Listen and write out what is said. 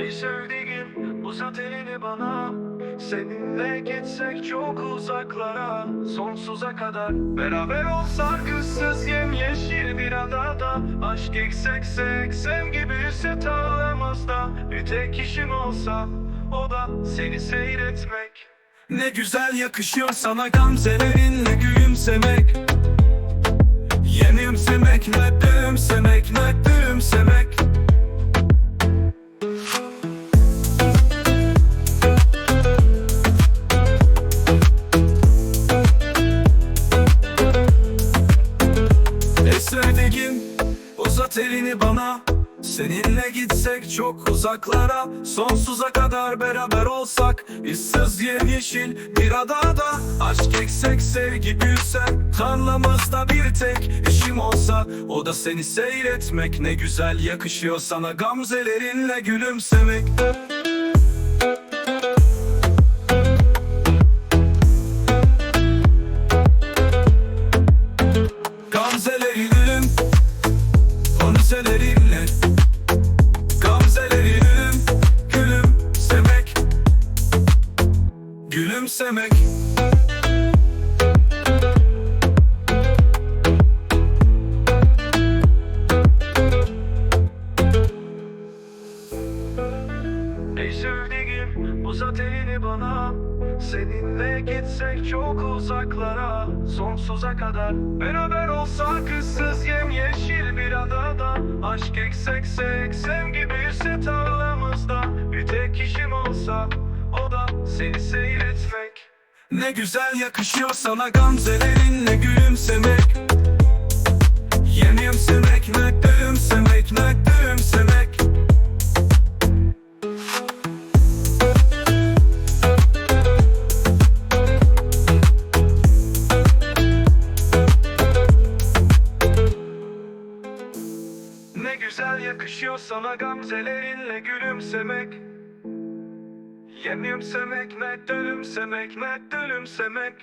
Ey sevdiğim uzat elini bana. Seninle gitsek çok uzaklara Sonsuza kadar. Beraber olsak ıssız yemyeşil bir adada. Aşk eksek sevgi büyüse tağlamazda Bir tek işim olsa o da seni seyretmek. Ne güzel yakışıyor sana gamzelerinle gülümsemek. Yenimsemek, nödümsemek, nödümsemek Ey sevdiğim uzat elini bana. Seninle gitsek çok uzaklara. Sonsuza kadar beraber olsak ıssız yemyeşil bir adada. Aşk eksek sevgi büyüse Tarlamızda bir tek. İşim olsa O da seni seyretmek. Ne güzel yakışıyor sana Gamzelerinle gülümsemek Konselerinle Gamzelerinim Gülümsemek Gülümsemek. Sevdiğim uzat elini bana. Seninle gitsek çok uzaklara Sonsuza kadar. Beraber olsak ıssız yemyeşil bir adada Aşk eksek sevgi büyüse tarlamızda Bir tek işim olsa o da seni seyretmek. Ne güzel yakışıyor sana gamzelerinle gülümsemek. Yenimsemek, ne gülümsemek, ne gülümsemek Ne güzel yakışıyor sana gamzelerinle gülümsemek. Yenimsemek ne dönümsemek ne dönümsemek